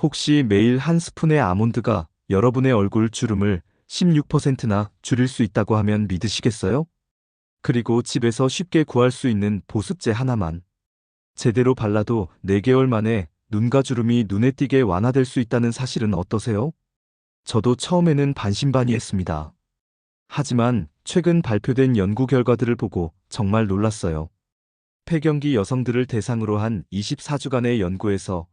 혹시 매일 한 스푼의 아몬드가 여러분의 얼굴 주름을 16%나 줄일 수 있다고 하면 믿으시겠어요? 그리고 집에서 쉽게 구할 수 있는 보습제 하나만 제대로 발라도 4개월 만에 눈가 주름이 눈에 띄게 완화될 수 있다는 사실은 어떠세요? 저도 처음에는 반신반의했습니다. 하지만 최근 발표된 연구 결과들을 보고 정말 놀랐어요. 폐경기 여성들을 대상으로 한 24주간의 연구에서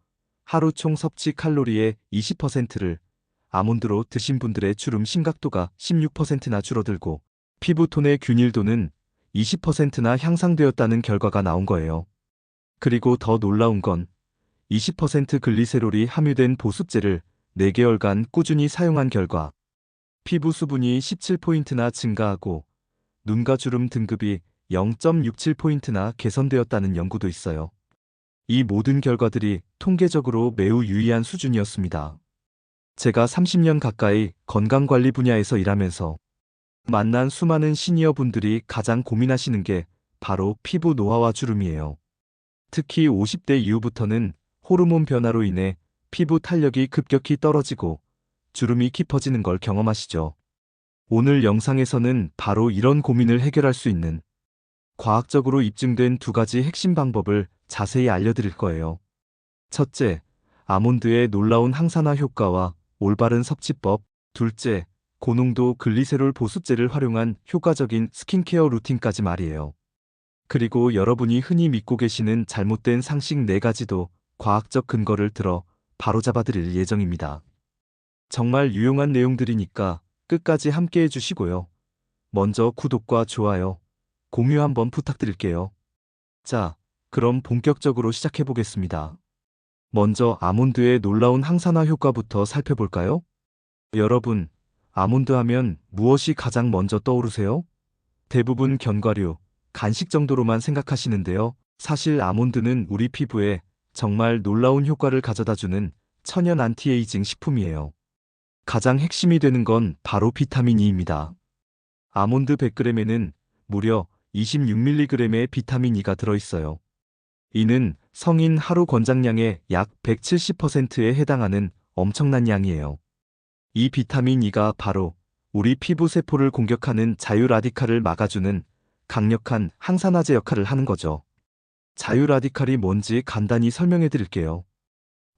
하루 총 섭취 칼로리의 20%를 아몬드로 드신 분들의 주름 심각도가 16%나 줄어들고 피부톤의 균일도는 20%나 향상되었다는 결과가 나온 거예요. 그리고 더 놀라운 건 20% 글리세롤이 함유된 보습제를 4개월간 꾸준히 사용한 결과 피부 수분이 17포인트나 증가하고 눈가 주름 등급이 0.67포인트나 개선되었다는 연구도 있어요. 이 모든 결과들이 통계적으로 매우 유의한 수준이었습니다. 제가 30년 가까이 건강관리 분야에서 일하면서 만난 수많은 시니어 분들이 가장 고민하시는 게 바로 피부 노화와 주름이에요. 특히 50대 이후부터는 호르몬 변화로 인해 피부 탄력이 급격히 떨어지고 주름이 깊어지는 걸 경험하시죠. 오늘 영상에서는 바로 이런 고민을 해결할 수 있는 과학적으로 입증된 두 가지 핵심 방법을 자세히 알려드릴 거예요. 첫째, 아몬드의 놀라운 항산화 효과와 올바른 섭취법. 둘째, 고농도 글리세롤 보습제를 활용한 효과적인 스킨케어 루틴까지 말이에요. 그리고 여러분이 흔히 믿고 계시는 잘못된 상식 네 가지도 과학적 근거를 들어 바로잡아 드릴 예정입니다. 정말 유용한 내용들이니까 끝까지 함께 해주시고요. 먼저 구독과 좋아요, 공유 한번 부탁드릴게요. 자, 그럼 본격적으로 시작해 보겠습니다. 먼저 아몬드의 놀라운 항산화 효과부터 살펴볼까요? 여러분, 아몬드 하면 무엇이 가장 먼저 떠오르세요? 대부분 견과류, 간식 정도로만 생각하시는데요. 사실 아몬드는 우리 피부에 정말 놀라운 효과를 가져다주는 천연 안티에이징 식품이에요. 가장 핵심이 되는 건 바로 비타민 E입니다. 아몬드 100g에는 무려 26mg의 비타민 E가 들어있어요. 이는 성인 하루 권장량의 약 170%에 해당하는 엄청난 양이에요. 이 비타민 E가 바로 우리 피부 세포를 공격하는 자유 라디칼을 막아주는 강력한 항산화제 역할을 하는 거죠. 자유 라디칼이 뭔지 간단히 설명해 드릴게요.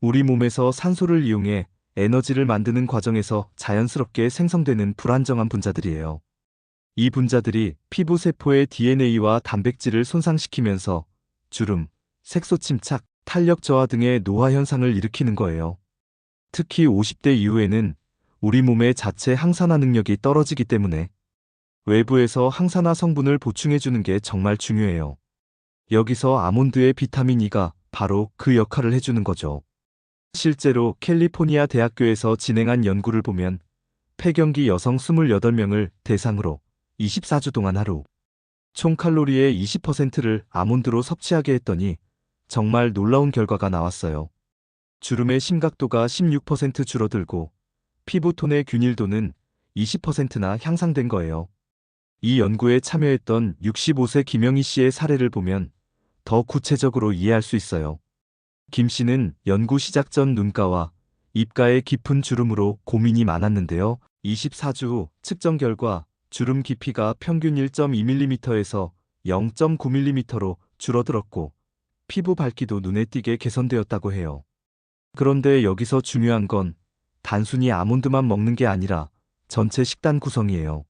우리 몸에서 산소를 이용해 에너지를 만드는 과정에서 자연스럽게 생성되는 불안정한 분자들이에요. 이 분자들이 피부 세포의 DNA와 단백질을 손상시키면서 주름, 색소 침착, 탄력 저하 등의 노화 현상을 일으키는 거예요. 특히 50대 이후에는 우리 몸의 자체 항산화 능력이 떨어지기 때문에 외부에서 항산화 성분을 보충해주는 게 정말 중요해요. 여기서 아몬드의 비타민 E가 바로 그 역할을 해주는 거죠. 실제로 캘리포니아 대학교에서 진행한 연구를 보면 폐경기 여성 28명을 대상으로 24주 동안 하루 총 칼로리의 20%를 아몬드로 섭취하게 했더니 정말 놀라운 결과가 나왔어요. 주름의 심각도가 16% 줄어들고 피부톤의 균일도는 20%나 향상된 거예요. 이 연구에 참여했던 65세 김영희 씨의 사례를 보면 더 구체적으로 이해할 수 있어요. 김 씨는 연구 시작 전 눈가와 입가의 깊은 주름으로 고민이 많았는데요. 24주 후 측정 결과 주름 깊이가 평균 1.2mm에서 0.9mm로 줄어들었고 피부 밝기도 눈에 띄게 개선되었다고 해요. 그런데 여기서 중요한 건 단순히 아몬드만 먹는 게 아니라 전체 식단 구성이에요.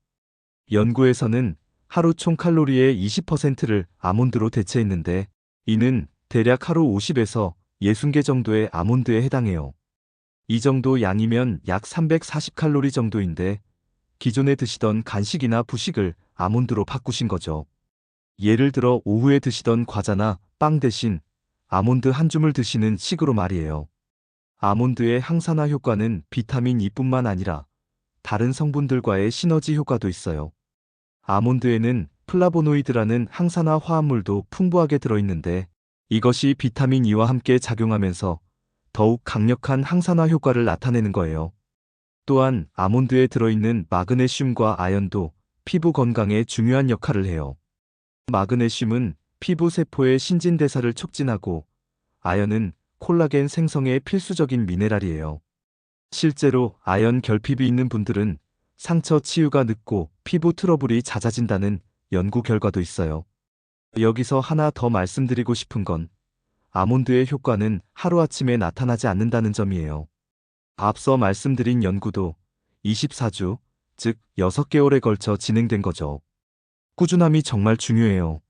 연구에서는 하루 총 칼로리의 20%를 아몬드로 대체했는데 이는 대략 하루 50에서 60개 정도의 아몬드에 해당해요. 이 정도 양이면 약 340칼로리 정도인데 기존에 드시던 간식이나 부식을 아몬드로 바꾸신 거죠. 예를 들어 오후에 드시던 과자나 빵 대신 아몬드 한 줌을 드시는 식으로 말이에요. 아몬드의 항산화 효과는 비타민 E뿐만 아니라 다른 성분들과의 시너지 효과도 있어요. 아몬드에는 플라보노이드라는 항산화 화합물도 풍부하게 들어있는데 이것이 비타민 E와 함께 작용하면서 더욱 강력한 항산화 효과를 나타내는 거예요. 또한 아몬드에 들어있는 마그네슘과 아연도 피부 건강에 중요한 역할을 해요. 마그네슘은 피부 세포의 신진대사를 촉진하고 아연은 콜라겐 생성에 필수적인 미네랄이에요. 실제로 아연 결핍이 있는 분들은 상처 치유가 늦고 피부 트러블이 잦아진다는 연구 결과도 있어요. 여기서 하나 더 말씀드리고 싶은 건 아몬드의 효과는 하루아침에 나타나지 않는다는 점이에요. 앞서 말씀드린 연구도 24주, 즉 6개월에 걸쳐 진행된 거죠. 꾸준함이 정말 중요해요.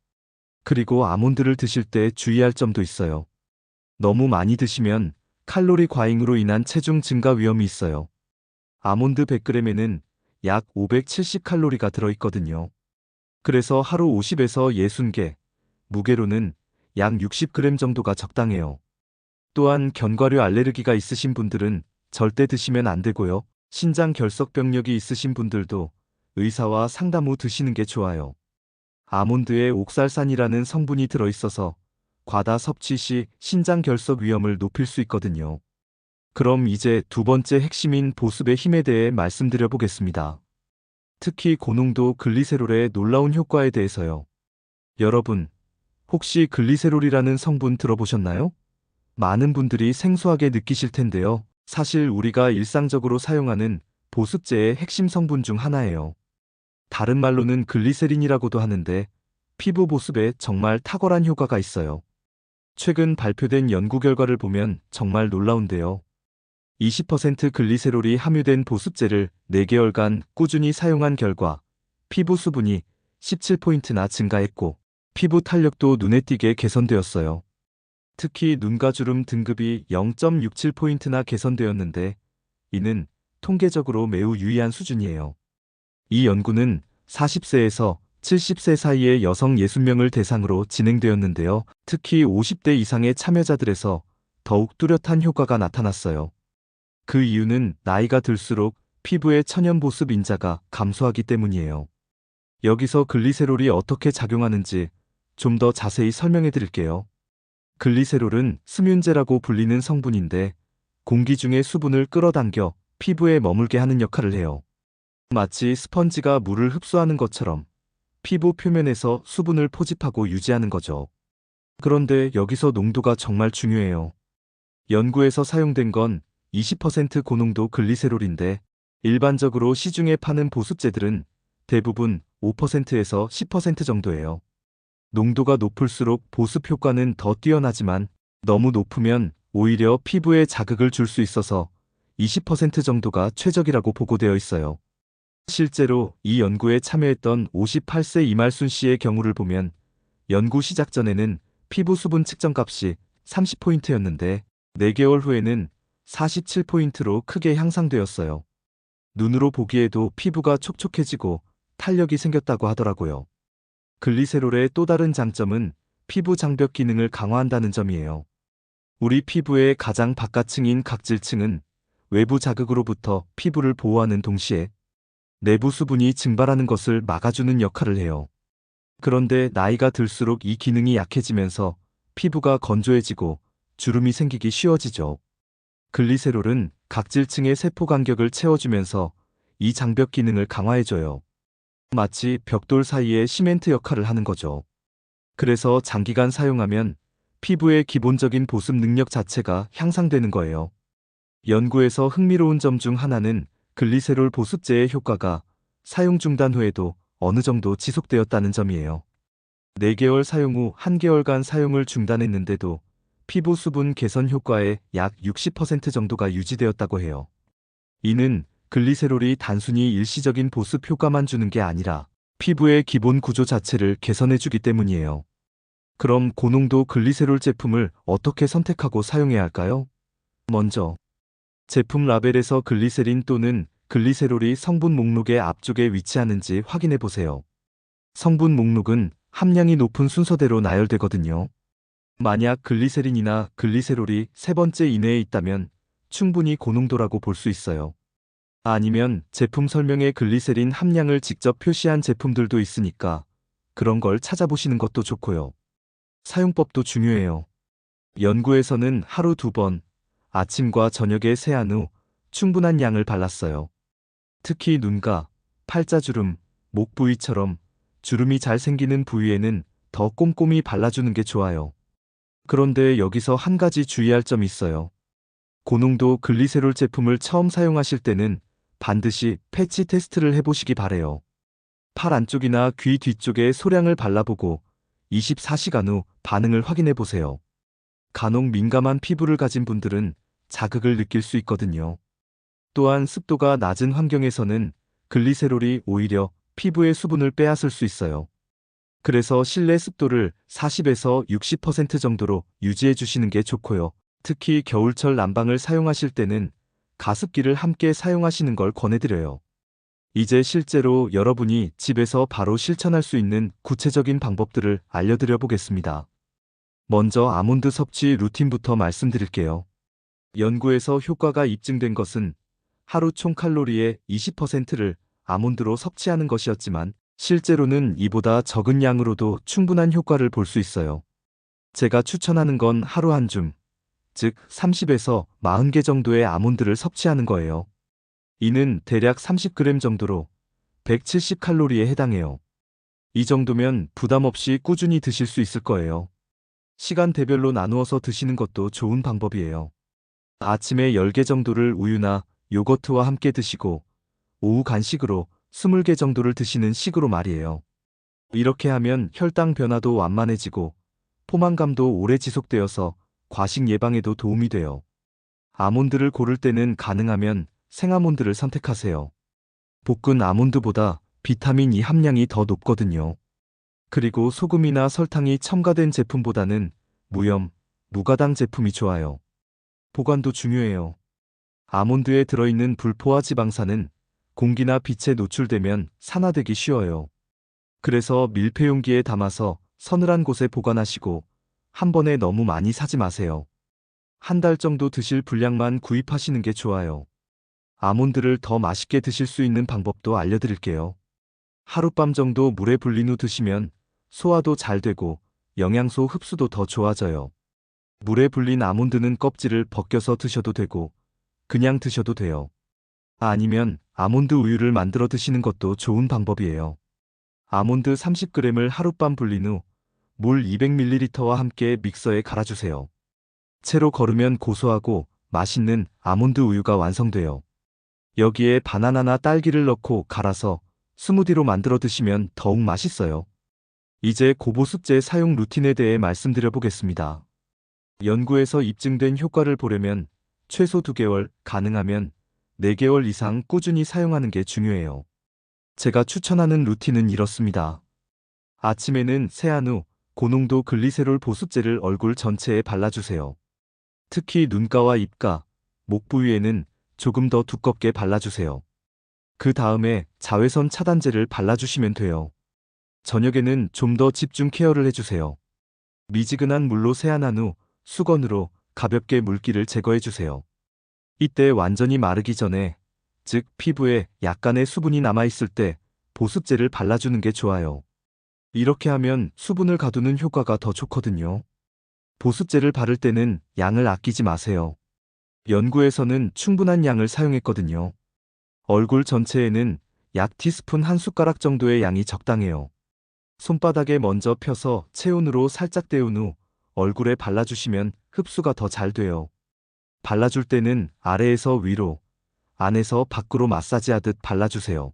그리고 아몬드를 드실 때 주의할 점도 있어요. 너무 많이 드시면 칼로리 과잉으로 인한 체중 증가 위험이 있어요. 아몬드 100g에는 약 570칼로리가 들어있거든요. 그래서 하루 50에서 60개, 무게로는 약 60g 정도가 적당해요. 또한 견과류 알레르기가 있으신 분들은 절대 드시면 안 되고요. 신장 결석 병력이 있으신 분들도 의사와 상담 후 드시는 게 좋아요. 아몬드에 옥살산이라는 성분이 들어있어서 과다 섭취 시 신장 결석 위험을 높일 수 있거든요. 그럼 이제 두 번째 핵심인 보습의 힘에 대해 말씀드려 보겠습니다. 특히 고농도 글리세롤의 놀라운 효과에 대해서요. 여러분, 혹시 글리세롤이라는 성분 들어보셨나요? 많은 분들이 생소하게 느끼실 텐데요. 사실 우리가 일상적으로 사용하는 보습제의 핵심 성분 중 하나예요. 다른 말로는 글리세린이라고도 하는데 피부 보습에 정말 탁월한 효과가 있어요. 최근 발표된 연구 결과를 보면 정말 놀라운데요. 20% 글리세롤이 함유된 보습제를 4개월간 꾸준히 사용한 결과 피부 수분이 17포인트나 증가했고 피부 탄력도 눈에 띄게 개선되었어요. 특히 눈가 주름 등급이 0.67포인트나 개선되었는데 이는 통계적으로 매우 유의한 수준이에요. 이 연구는 40세에서 70세 사이의 여성 60명을 대상으로 진행되었는데요. 특히 50대 이상의 참여자들에서 더욱 뚜렷한 효과가 나타났어요. 그 이유는 나이가 들수록 피부의 천연 보습 인자가 감소하기 때문이에요. 여기서 글리세롤이 어떻게 작용하는지 좀 더 자세히 설명해 드릴게요. 글리세롤은 스뮌제라고 불리는 성분인데 공기 중의 수분을 끌어당겨 피부에 머물게 하는 역할을 해요. 마치 스펀지가 물을 흡수하는 것처럼 피부 표면에서 수분을 포집하고 유지하는 거죠. 그런데 여기서 농도가 정말 중요해요. 연구에서 사용된 건 20% 고농도 글리세롤인데 일반적으로 시중에 파는 보습제들은 대부분 5%에서 10% 정도예요. 농도가 높을수록 보습 효과는 더 뛰어나지만 너무 높으면 오히려 피부에 자극을 줄 수 있어서 20% 정도가 최적이라고 보고되어 있어요. 실제로 이 연구에 참여했던 58세 이말순 씨의 경우를 보면 연구 시작 전에는 피부 수분 측정 값이 30포인트였는데 4개월 후에는 47포인트로 크게 향상되었어요. 눈으로 보기에도 피부가 촉촉해지고 탄력이 생겼다고 하더라고요. 글리세롤의 또 다른 장점은 피부 장벽 기능을 강화한다는 점이에요. 우리 피부의 가장 바깥층인 각질층은 외부 자극으로부터 피부를 보호하는 동시에 내부 수분이 증발하는 것을 막아주는 역할을 해요. 그런데 나이가 들수록 이 기능이 약해지면서 피부가 건조해지고 주름이 생기기 쉬워지죠. 글리세롤은 각질층의 세포 간격을 채워주면서 이 장벽 기능을 강화해줘요. 마치 벽돌 사이에 시멘트 역할을 하는 거죠. 그래서 장기간 사용하면 피부의 기본적인 보습 능력 자체가 향상되는 거예요. 연구에서 흥미로운 점 중 하나는 글리세롤 보습제의 효과가 사용 중단 후에도 어느 정도 지속되었다는 점이에요. 4개월 사용 후 1개월간 사용을 중단했는데도 피부 수분 개선 효과의 약 60% 정도가 유지되었다고 해요. 이는 글리세롤이 단순히 일시적인 보습 효과만 주는 게 아니라 피부의 기본 구조 자체를 개선해주기 때문이에요. 그럼 고농도 글리세롤 제품을 어떻게 선택하고 사용해야 할까요? 먼저 제품 라벨에서 글리세린 또는 글리세롤이 성분 목록의 앞쪽에 위치하는지 확인해 보세요. 성분 목록은 함량이 높은 순서대로 나열되거든요. 만약 글리세린이나 글리세롤이 세 번째 이내에 있다면 충분히 고농도라고 볼 수 있어요. 아니면 제품 설명에 글리세린 함량을 직접 표시한 제품들도 있으니까 그런 걸 찾아보시는 것도 좋고요. 사용법도 중요해요. 연구에서는 하루 두 번, 아침과 저녁에 세안 후 충분한 양을 발랐어요. 특히 눈가, 팔자주름, 목 부위처럼 주름이 잘 생기는 부위에는 더 꼼꼼히 발라주는 게 좋아요. 그런데 여기서 한 가지 주의할 점이 있어요. 고농도 글리세롤 제품을 처음 사용하실 때는 반드시 패치 테스트를 해보시기 바래요. 팔 안쪽이나 귀 뒤쪽에 소량을 발라보고 24시간 후 반응을 확인해 보세요. 간혹 민감한 피부를 가진 분들은 자극을 느낄 수 있거든요. 또한 습도가 낮은 환경에서는 글리세롤이 오히려 피부의 수분을 빼앗을 수 있어요. 그래서 실내 습도를 40에서 60% 정도로 유지해 주시는 게 좋고요. 특히 겨울철 난방을 사용하실 때는 가습기를 함께 사용하시는 걸 권해드려요. 이제 실제로 여러분이 집에서 바로 실천할 수 있는 구체적인 방법들을 알려드려 보겠습니다. 먼저 아몬드 섭취 루틴부터 말씀드릴게요. 연구에서 효과가 입증된 것은 하루 총 칼로리의 20%를 아몬드로 섭취하는 것이었지만 실제로는 이보다 적은 양으로도 충분한 효과를 볼 수 있어요. 제가 추천하는 건 하루 한 줌, 즉 30에서 40개 정도의 아몬드를 섭취하는 거예요. 이는 대략 30g 정도로 170칼로리에 해당해요. 이 정도면 부담 없이 꾸준히 드실 수 있을 거예요. 시간대별로 나누어서 드시는 것도 좋은 방법이에요. 아침에 10개 정도를 우유나 요거트와 함께 드시고 오후 간식으로 20개 정도를 드시는 식으로 말이에요. 이렇게 하면 혈당 변화도 완만해지고 포만감도 오래 지속되어서 과식 예방에도 도움이 돼요. 아몬드를 고를 때는 가능하면 생아몬드를 선택하세요. 볶은 아몬드보다 비타민 E 함량이 더 높거든요. 그리고 소금이나 설탕이 첨가된 제품보다는 무염, 무가당 제품이 좋아요. 보관도 중요해요. 아몬드에 들어있는 불포화 지방산은 공기나 빛에 노출되면 산화되기 쉬워요. 그래서 밀폐용기에 담아서 서늘한 곳에 보관하시고 한 번에 너무 많이 사지 마세요. 한 달 정도 드실 분량만 구입하시는 게 좋아요. 아몬드를 더 맛있게 드실 수 있는 방법도 알려드릴게요. 하룻밤 정도 물에 불린 후 드시면 소화도 잘 되고 영양소 흡수도 더 좋아져요. 물에 불린 아몬드는 껍질을 벗겨서 드셔도 되고 그냥 드셔도 돼요. 아니면 아몬드 우유를 만들어 드시는 것도 좋은 방법이에요. 아몬드 30g을 하룻밤 불린 후 물 200ml와 함께 믹서에 갈아주세요. 채로 걸으면 고소하고 맛있는 아몬드 우유가 완성돼요. 여기에 바나나나 딸기를 넣고 갈아서 스무디로 만들어 드시면 더욱 맛있어요. 이제 고보습제 사용 루틴에 대해 말씀드려 보겠습니다. 연구에서 입증된 효과를 보려면 최소 2개월, 가능하면 4개월 이상 꾸준히 사용하는 게 중요해요. 제가 추천하는 루틴은 이렇습니다. 아침에는 세안 후 고농도 글리세롤 보습제를 얼굴 전체에 발라주세요. 특히 눈가와 입가, 목 부위에는 조금 더 두껍게 발라주세요. 그 다음에 자외선 차단제를 발라주시면 돼요. 저녁에는 좀 더 집중 케어를 해주세요. 미지근한 물로 세안한 후 수건으로 가볍게 물기를 제거해주세요. 이때 완전히 마르기 전에, 즉 피부에 약간의 수분이 남아있을 때 보습제를 발라주는 게 좋아요. 이렇게 하면 수분을 가두는 효과가 더 좋거든요. 보습제를 바를 때는 양을 아끼지 마세요. 연구에서는 충분한 양을 사용했거든요. 얼굴 전체에는 약 티스푼 한 숟가락 정도의 양이 적당해요. 손바닥에 먼저 펴서 체온으로 살짝 데운 후 얼굴에 발라주시면 흡수가 더 잘 돼요. 발라줄 때는 아래에서 위로, 안에서 밖으로 마사지하듯 발라주세요.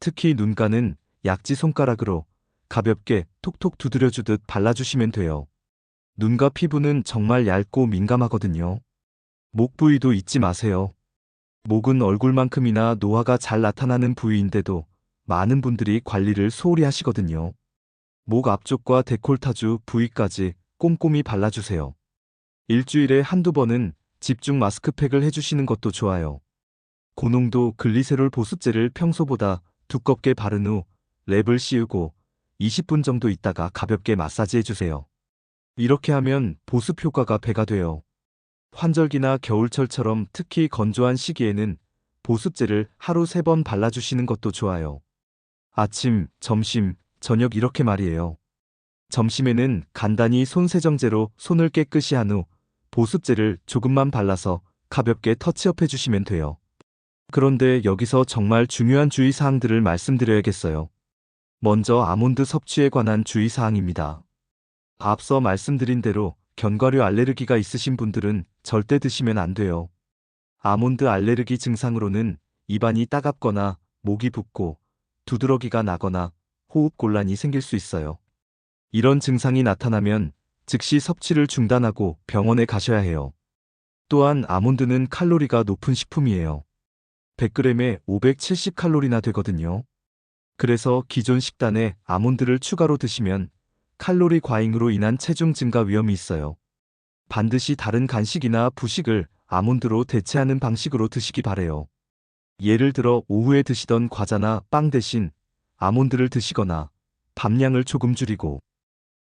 특히 눈가는 약지 손가락으로 가볍게 톡톡 두드려주듯 발라주시면 돼요. 눈과 피부는 정말 얇고 민감하거든요. 목 부위도 잊지 마세요. 목은 얼굴만큼이나 노화가 잘 나타나는 부위인데도 많은 분들이 관리를 소홀히 하시거든요. 목 앞쪽과 데콜타주 부위까지 꼼꼼히 발라주세요. 일주일에 한두 번은 집중 마스크팩을 해주시는 것도 좋아요. 고농도 글리세롤 보습제를 평소보다 두껍게 바른 후 랩을 씌우고 20분 정도 있다가 가볍게 마사지 해주세요. 이렇게 하면 보습 효과가 배가 돼요. 환절기나 겨울철처럼 특히 건조한 시기에는 보습제를 하루 3번 발라주시는 것도 좋아요. 아침, 점심, 저녁 이렇게 말이에요. 점심에는 간단히 손세정제로 손을 깨끗이 한 후 보습제를 조금만 발라서 가볍게 터치업 해주시면 돼요. 그런데 여기서 정말 중요한 주의사항들을 말씀드려야겠어요. 먼저 아몬드 섭취에 관한 주의사항입니다. 앞서 말씀드린 대로 견과류 알레르기가 있으신 분들은 절대 드시면 안 돼요. 아몬드 알레르기 증상으로는 입안이 따갑거나 목이 붓고 두드러기가 나거나 호흡 곤란이 생길 수 있어요. 이런 증상이 나타나면 즉시 섭취를 중단하고 병원에 가셔야 해요. 또한 아몬드는 칼로리가 높은 식품이에요. 100g에 570칼로리나 되거든요. 그래서 기존 식단에 아몬드를 추가로 드시면 칼로리 과잉으로 인한 체중 증가 위험이 있어요. 반드시 다른 간식이나 부식을 아몬드로 대체하는 방식으로 드시기 바래요. 예를 들어 오후에 드시던 과자나 빵 대신 아몬드를 드시거나 밤량을 조금 줄이고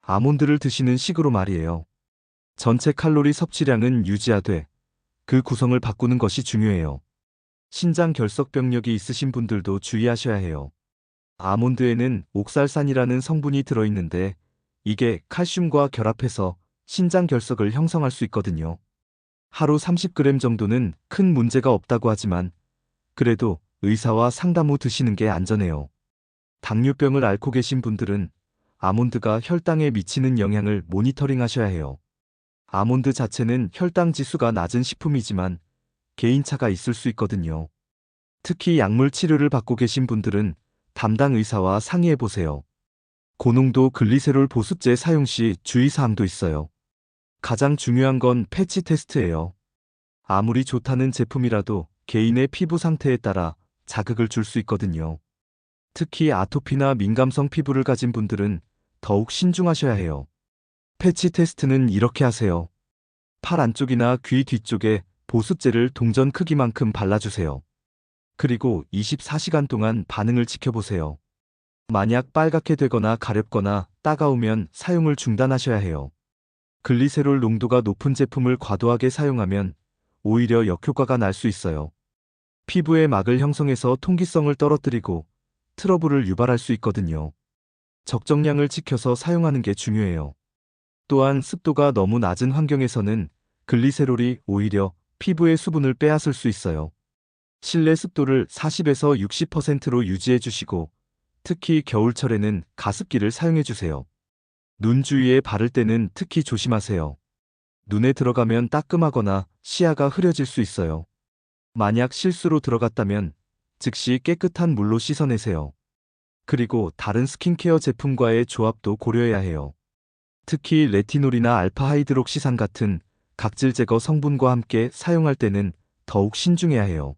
아몬드를 드시는 식으로 말이에요. 전체 칼로리 섭취량은 유지하되 그 구성을 바꾸는 것이 중요해요. 신장 결석병력이 있으신 분들도 주의하셔야 해요. 아몬드에는 옥살산이라는 성분이 들어있는데 이게 칼슘과 결합해서 신장 결석을 형성할 수 있거든요. 하루 30g 정도는 큰 문제가 없다고 하지만 그래도 의사와 상담 후 드시는 게 안전해요. 당뇨병을 앓고 계신 분들은 아몬드가 혈당에 미치는 영향을 모니터링 하셔야 해요. 아몬드 자체는 혈당 지수가 낮은 식품이지만 개인차가 있을 수 있거든요. 특히 약물 치료를 받고 계신 분들은 담당 의사와 상의해 보세요. 고농도 글리세롤 보습제 사용 시 주의사항도 있어요. 가장 중요한 건 패치 테스트예요. 아무리 좋다는 제품이라도 개인의 피부 상태에 따라 자극을 줄 수 있거든요. 특히 아토피나 민감성 피부를 가진 분들은 더욱 신중하셔야 해요. 패치 테스트는 이렇게 하세요. 팔 안쪽이나 귀 뒤쪽에 보습제를 동전 크기만큼 발라주세요. 그리고 24시간 동안 반응을 지켜보세요. 만약 빨갛게 되거나 가렵거나 따가우면 사용을 중단하셔야 해요. 글리세롤 농도가 높은 제품을 과도하게 사용하면 오히려 역효과가 날 수 있어요. 피부에 막을 형성해서 통기성을 떨어뜨리고 트러블을 유발할 수 있거든요. 적정량을 지켜서 사용하는 게 중요해요. 또한 습도가 너무 낮은 환경에서는 글리세롤이 오히려 피부의 수분을 빼앗을 수 있어요. 실내 습도를 40에서 60%로 유지해 주시고 특히 겨울철에는 가습기를 사용해 주세요. 눈 주위에 바를 때는 특히 조심하세요. 눈에 들어가면 따끔하거나 시야가 흐려질 수 있어요. 만약 실수로 들어갔다면 즉시 깨끗한 물로 씻어내세요. 그리고 다른 스킨케어 제품과의 조합도 고려해야 해요. 특히 레티놀이나 알파 하이드록시산 같은 각질 제거 성분과 함께 사용할 때는 더욱 신중해야 해요.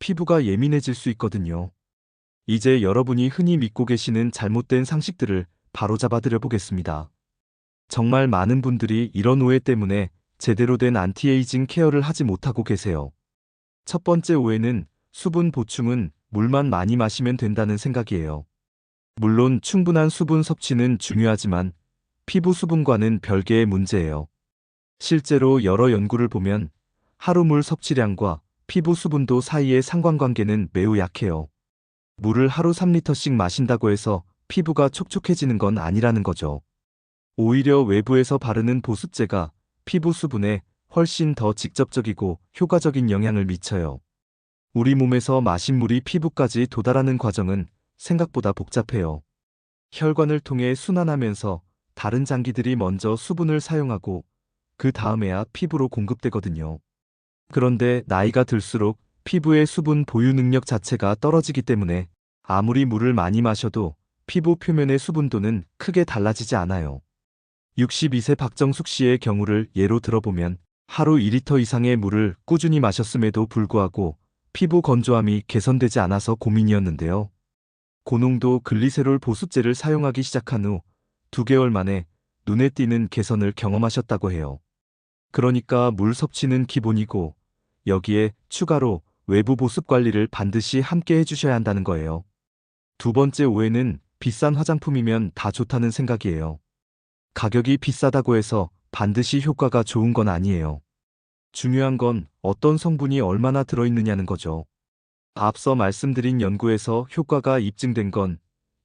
피부가 예민해질 수 있거든요. 이제 여러분이 흔히 믿고 계시는 잘못된 상식들을 바로잡아 드려 보겠습니다. 정말 많은 분들이 이런 오해 때문에 제대로 된 안티에이징 케어를 하지 못하고 계세요. 첫 번째 오해는 수분 보충은 물만 많이 마시면 된다는 생각이에요. 물론 충분한 수분 섭취는 중요하지만 피부 수분과는 별개의 문제예요. 실제로 여러 연구를 보면 하루 물 섭취량과 피부 수분도 사이의 상관관계는 매우 약해요. 물을 하루 3리터씩 마신다고 해서 피부가 촉촉해지는 건 아니라는 거죠. 오히려 외부에서 바르는 보습제가 피부 수분에 훨씬 더 직접적이고 효과적인 영향을 미쳐요. 우리 몸에서 마신 물이 피부까지 도달하는 과정은 생각보다 복잡해요. 혈관을 통해 순환하면서 다른 장기들이 먼저 수분을 사용하고 그 다음에야 피부로 공급되거든요. 그런데 나이가 들수록 피부의 수분 보유 능력 자체가 떨어지기 때문에 아무리 물을 많이 마셔도 피부 표면의 수분도는 크게 달라지지 않아요. 62세 박정숙 씨의 경우를 예로 들어보면 하루 2리터 이상의 물을 꾸준히 마셨음에도 불구하고 피부 건조함이 개선되지 않아서 고민이었는데요. 고농도 글리세롤 보습제를 사용하기 시작한 후 2개월 만에 눈에 띄는 개선을 경험하셨다고 해요. 그러니까 물 섭취는 기본이고 여기에 추가로 외부 보습 관리를 반드시 함께 해주셔야 한다는 거예요. 두 번째 오해는 비싼 화장품이면 다 좋다는 생각이에요. 가격이 비싸다고 해서 반드시 효과가 좋은 건 아니에요. 중요한 건 어떤 성분이 얼마나 들어있느냐는 거죠. 앞서 말씀드린 연구에서 효과가 입증된 건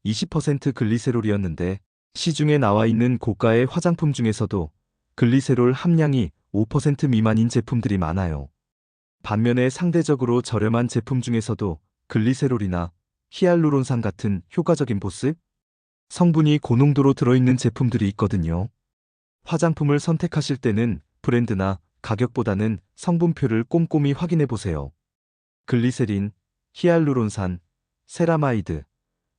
20% 글리세롤이었는데 시중에 나와 있는 고가의 화장품 중에서도 글리세롤 함량이 5% 미만인 제품들이 많아요. 반면에 상대적으로 저렴한 제품 중에서도 글리세롤이나 히알루론산 같은 효과적인 보습 성분이 고농도로 들어있는 제품들이 있거든요. 화장품을 선택하실 때는 브랜드나 가격보다는 성분표를 꼼꼼히 확인해 보세요. 글리세린, 히알루론산, 세라마이드,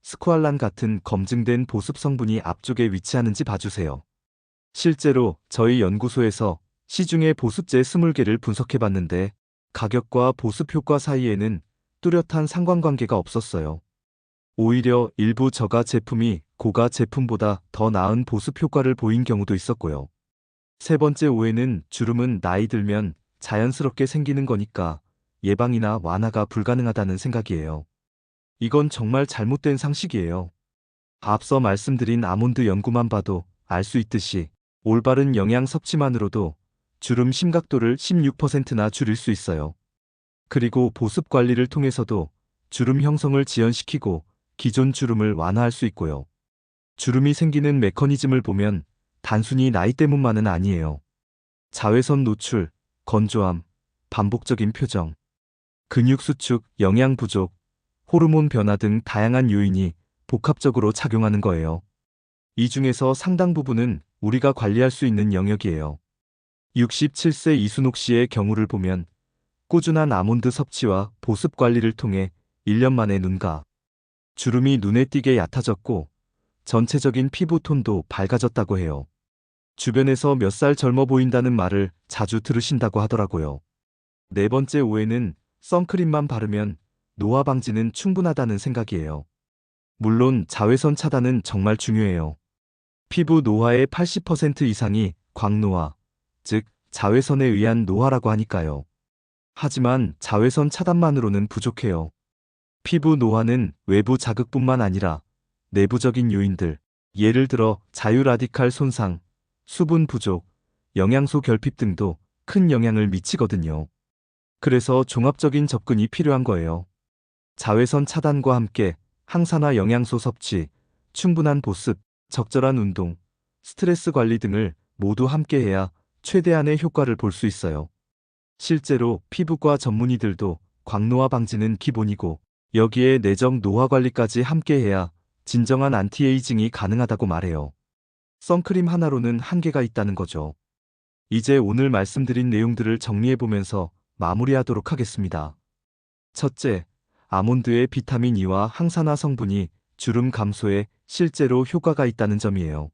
스쿠알란 같은 검증된 보습 성분이 앞쪽에 위치하는지 봐주세요. 실제로 저희 연구소에서 시중의 보습제 20개를 분석해 봤는데 가격과 보습 효과 사이에는 뚜렷한 상관관계가 없었어요. 오히려 일부 저가 제품이 고가 제품보다 더 나은 보습 효과를 보인 경우도 있었고요. 세 번째 오해는 주름은 나이 들면 자연스럽게 생기는 거니까 예방이나 완화가 불가능하다는 생각이에요. 이건 정말 잘못된 상식이에요. 앞서 말씀드린 아몬드 연구만 봐도 알 수 있듯이 올바른 영양 섭취만으로도 주름 심각도를 16%나 줄일 수 있어요. 그리고 보습 관리를 통해서도 주름 형성을 지연시키고 기존 주름을 완화할 수 있고요. 주름이 생기는 메커니즘을 보면 단순히 나이 때문만은 아니에요. 자외선 노출, 건조함, 반복적인 표정, 근육 수축, 영양 부족, 호르몬 변화 등 다양한 요인이 복합적으로 작용하는 거예요. 이 중에서 상당 부분은 우리가 관리할 수 있는 영역이에요. 67세 이순옥 씨의 경우를 보면 꾸준한 아몬드 섭취와 보습 관리를 통해 1년 만에 눈가 주름이 눈에 띄게 얕아졌고 전체적인 피부 톤도 밝아졌다고 해요. 주변에서 몇 살 젊어 보인다는 말을 자주 들으신다고 하더라고요. 네 번째 오해는 선크림만 바르면 노화 방지는 충분하다는 생각이에요. 물론 자외선 차단은 정말 중요해요. 피부 노화의 80% 이상이 광노화, 즉 자외선에 의한 노화라고 하니까요. 하지만 자외선 차단만으로는 부족해요. 피부 노화는 외부 자극뿐만 아니라 내부적인 요인들, 예를 들어 자유라디칼 손상, 수분 부족, 영양소 결핍 등도 큰 영향을 미치거든요. 그래서 종합적인 접근이 필요한 거예요. 자외선 차단과 함께 항산화 영양소 섭취, 충분한 보습, 적절한 운동, 스트레스 관리 등을 모두 함께 해야 최대한의 효과를 볼 수 있어요. 실제로 피부과 전문의들도 광노화 방지는 기본이고 여기에 내적 노화 관리까지 함께 해야 진정한 안티에이징이 가능하다고 말해요. 선크림 하나로는 한계가 있다는 거죠. 이제 오늘 말씀드린 내용들을 정리해보면서 마무리하도록 하겠습니다. 첫째, 아몬드의 비타민 E와 항산화 성분이 주름 감소에 실제로 효과가 있다는 점이에요.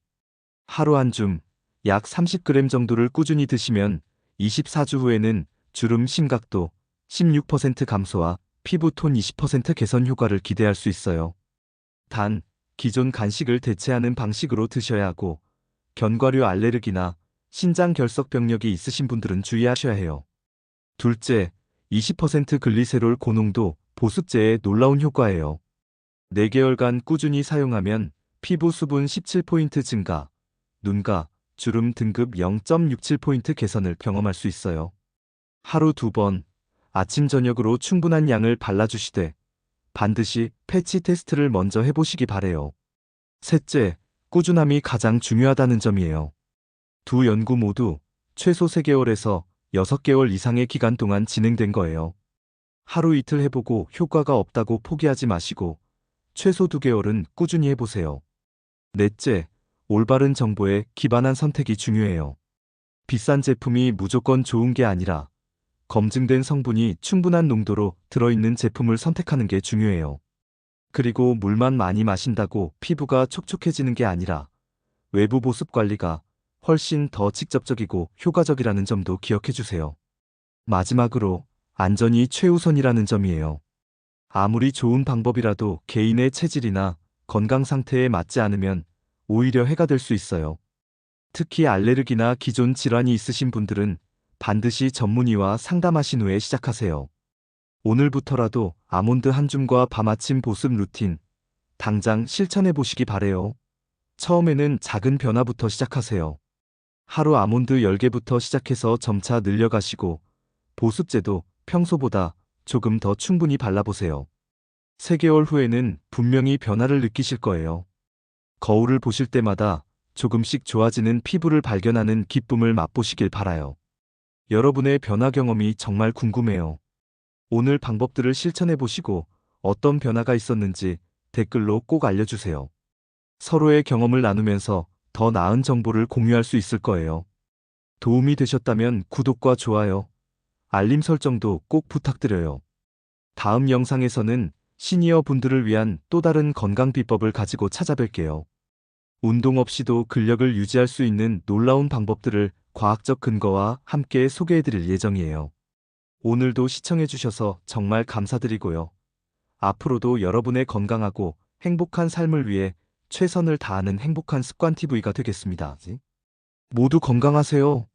하루 한 줌, 약 30g 정도를 꾸준히 드시면 24주 후에는 주름 심각도 16% 감소와 피부 톤 20% 개선 효과를 기대할 수 있어요. 단, 기존 간식을 대체하는 방식으로 드셔야 하고, 견과류 알레르기나 신장 결석 병력이 있으신 분들은 주의하셔야 해요. 둘째, 20% 글리세롤 고농도 보습제의 놀라운 효과예요. 4개월간 꾸준히 사용하면 피부 수분 17포인트 증가, 눈가, 주름 등급 0.67포인트 개선을 경험할 수 있어요. 하루 두 번, 아침 저녁으로 충분한 양을 발라주시되 반드시 패치 테스트를 먼저 해보시기 바래요. 셋째, 꾸준함이 가장 중요하다는 점이에요. 두 연구 모두 최소 3개월에서 6개월 이상의 기간 동안 진행된 거예요. 하루 이틀 해보고 효과가 없다고 포기하지 마시고 최소 2개월은 꾸준히 해보세요. 넷째, 올바른 정보에 기반한 선택이 중요해요. 비싼 제품이 무조건 좋은 게 아니라 검증된 성분이 충분한 농도로 들어있는 제품을 선택하는 게 중요해요. 그리고 물만 많이 마신다고 피부가 촉촉해지는 게 아니라 외부 보습 관리가 훨씬 더 직접적이고 효과적이라는 점도 기억해 주세요. 마지막으로 안전이 최우선이라는 점이에요. 아무리 좋은 방법이라도 개인의 체질이나 건강 상태에 맞지 않으면 오히려 해가 될 수 있어요. 특히 알레르기나 기존 질환이 있으신 분들은 반드시 전문의와 상담하신 후에 시작하세요. 오늘부터라도 아몬드 한 줌과 밤아침 보습 루틴 당장 실천해 보시기 바래요. 처음에는 작은 변화부터 시작하세요. 하루 아몬드 10개부터 시작해서 점차 늘려가시고 보습제도 평소보다 조금 더 충분히 발라보세요. 3개월 후에는 분명히 변화를 느끼실 거예요. 거울을 보실 때마다 조금씩 좋아지는 피부를 발견하는 기쁨을 맛보시길 바라요. 여러분의 변화 경험이 정말 궁금해요. 오늘 방법들을 실천해 보시고 어떤 변화가 있었는지 댓글로 꼭 알려주세요. 서로의 경험을 나누면서 더 나은 정보를 공유할 수 있을 거예요. 도움이 되셨다면 구독과 좋아요, 알림 설정도 꼭 부탁드려요. 다음 영상에서는 시니어 분들을 위한 또 다른 건강 비법을 가지고 찾아뵐게요. 운동 없이도 근력을 유지할 수 있는 놀라운 방법들을 과학적 근거와 함께 소개해드릴 예정이에요. 오늘도 시청해주셔서 정말 감사드리고요. 앞으로도 여러분의 건강하고 행복한 삶을 위해 최선을 다하는 행복한 습관 TV가 되겠습니다. 모두 건강하세요.